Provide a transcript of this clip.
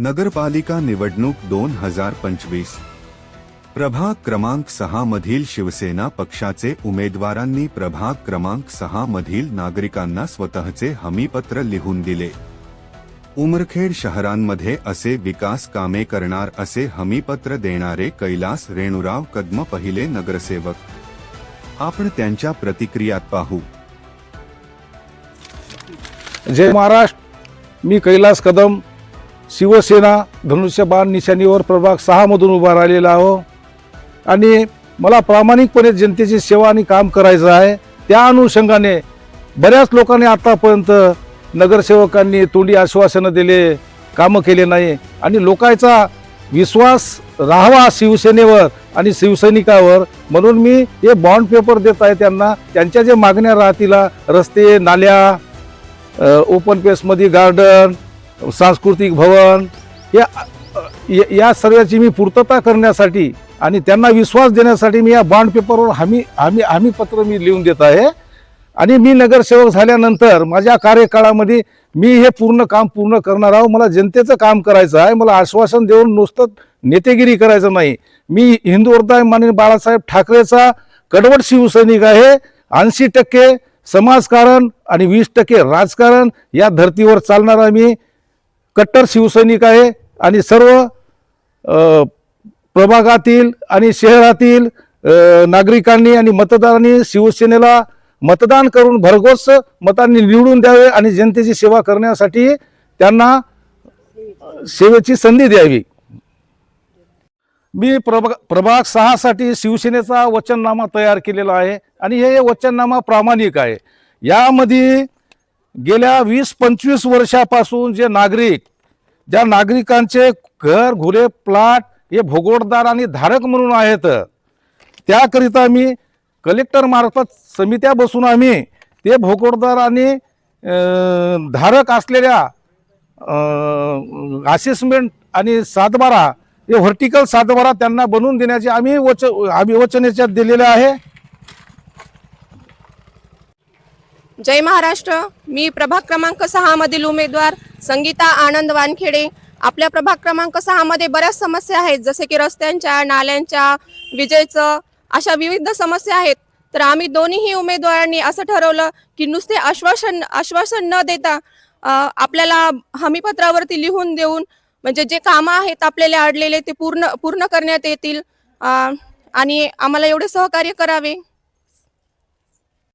नगरपालिका निवडणूक दोन हजार पंचवीस. प्रभाग क्रमांक सहा मधील शिवसेना पक्षाचे उमेदवारांनी प्रभाग क्रमांक सहा मधील नागरिकांना स्वतःचे हमीपत्र लिहून दिले. उमरखेड शहरांमध्ये असे विकास कामे करणार असे हमीपत्र देणारे कैलास रेणुराव कदम पहिले नगरसेवक. आपण त्यांच्या प्रतिक्रियात पाहू. जय महाराष्ट्र. मी कैलास कदम शिवसेना धनुष्यबाण निशाणीवर प्रभाग सहामधून उभा राहिलेला आहो. आणि मला प्रामाणिकपणे जनतेची सेवा आणि काम करायचं आहे त्या अनुषंगाने बऱ्याच लोकांनी आतापर्यंत नगरसेवकांनी तोंडी आश्वासनं दिले कामं केले नाही. आणि लोकांचा विश्वास राहावा शिवसेनेवर आणि शिवसैनिकावर. म्हणून मी हे बॉन्ड पेपर देत आहे त्यांना. त्यांच्या जे मागण्या राहतील रस्ते नाल्या ओपन पेसमध्ये गार्डन सांस्कृतिक भवन या या- या सर्वाची मी पूर्तता करण्यासाठी आणि त्यांना विश्वास देण्यासाठी मी या बॉन्ड पेपरवर हमी हमी हमी पत्र मी लिहून देत आहे. आणि मी नगरसेवक झाल्यानंतर माझ्या कार्यकाळामध्ये मी हे पूर्ण काम पूर्ण करणार आहोत मला जनतेचं काम करायचं आहे. मला आश्वासन देऊन नुसतं नेतेगिरी करायचं नाही. मी हिंदू वर्धा माननीय बाळासाहेब ठाकरेचा कडवट शिवसैनिक आहे. ऐंशी टक्के समाजकारण आणि वीस टक्के राजकारण या धर्तीवर चालणारा मी. कट्टर शिवसैनिक आहे आणि सर्व प्रभागातील आणि शहरातील नागरिकांनी आणि मतदारांनी शिवसेनेला मतदान करून भरघोस मतांनी निवडून द्यावे आणि जनतेची सेवा करण्यासाठी त्यांना सेवेची संधी द्यावी. मी प्रभा प्रभाग सहासाठी शिवसेनेचा वचननामा तयार केलेला आहे आणि हे वचननामा प्रामाणिक आहे. यामध्ये गेल्या वीस पंचवीस वर्षापासून जे नागरिक ज्या नागरिकांचे घर घुरे प्लॉट हे भोगोटदार आणि धारक म्हणून आहेत त्याकरिता मी कलेक्टरमार्फत समित्या बसून आम्ही ते भोगोटदार आणि धारक असलेल्या असेसमेंट आणि सातबारा हे व्हर्टिकल सातबारा त्यांना बनवून देण्याचे आम्ही वच आम्ही वचनाच्या दिलेले आहे. जय महाराष्ट्र. मी प्रभाग क्रमांक सहा मधील उमेदवार संगीता आनंद वानखेडे. आपल्या प्रभाग क्रमांक सहा मध्ये बऱ्याच समस्या आहेत जसे की रस्त्यांच्या नाल्यांच्या विजेचं अशा विविध समस्या आहेत. तर आम्ही दोन्हीही उमेदवारांनी असं ठरवलं की नुसते आश्वासन आश्वासन न देता आपल्याला हमीपत्रावरती लिहून देऊन म्हणजे जे कामं आहेत आपल्याला अडलेले ते पूर्ण पूर्ण करण्यात येतील. आणि आम्हाला एवढे सहकार्य करावे.